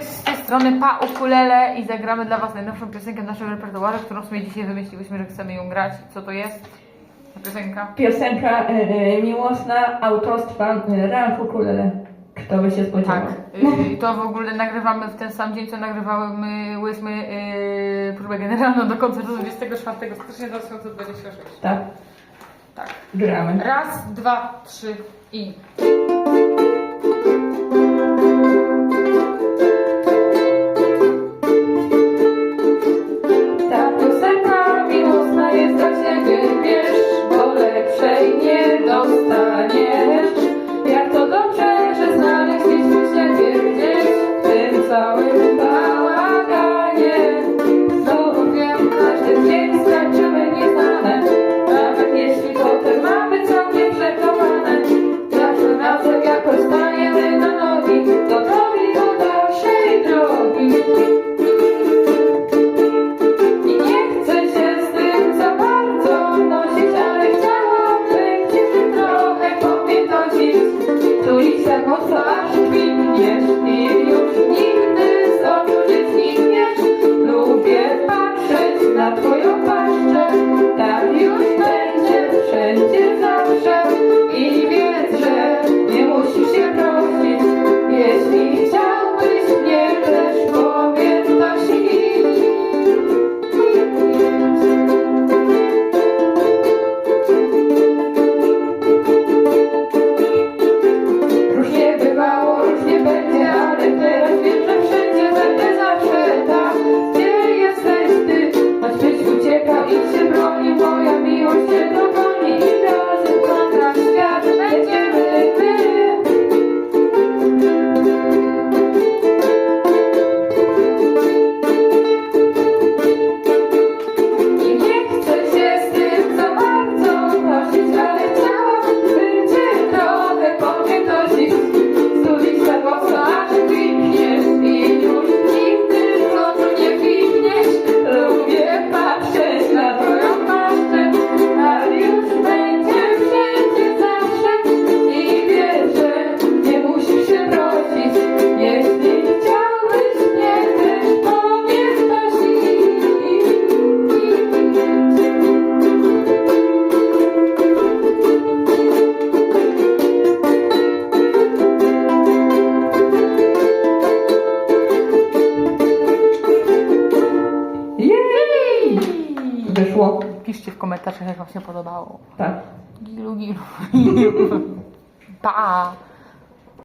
Z tej strony Pa Ukulele i zagramy dla Was najnowszą piosenkę w naszym repertuarze, którą sobie dzisiaj wymyśliłyśmy, że chcemy ją grać. Co to jest? Ta piosenka? Piosenka y, y, miłosna autorstwa y, Ran Kukulele. Kto by się spodziewał? Tak. Y, to w ogóle nagrywamy w ten sam dzień, co nagrywałyśmy yy, próbę generalną do koncertu 24 stycznia 2026. Tak, Tak. gramy. Raz, dwa, trzy i... nie Mocno, aż już nigdy z oczu nie. Lubię patrzeć na twoją you, for you. Wyszło. Piszcie w komentarzach, jak Wam się podobało. Tak. Gilu, gilu, gilu. Pa!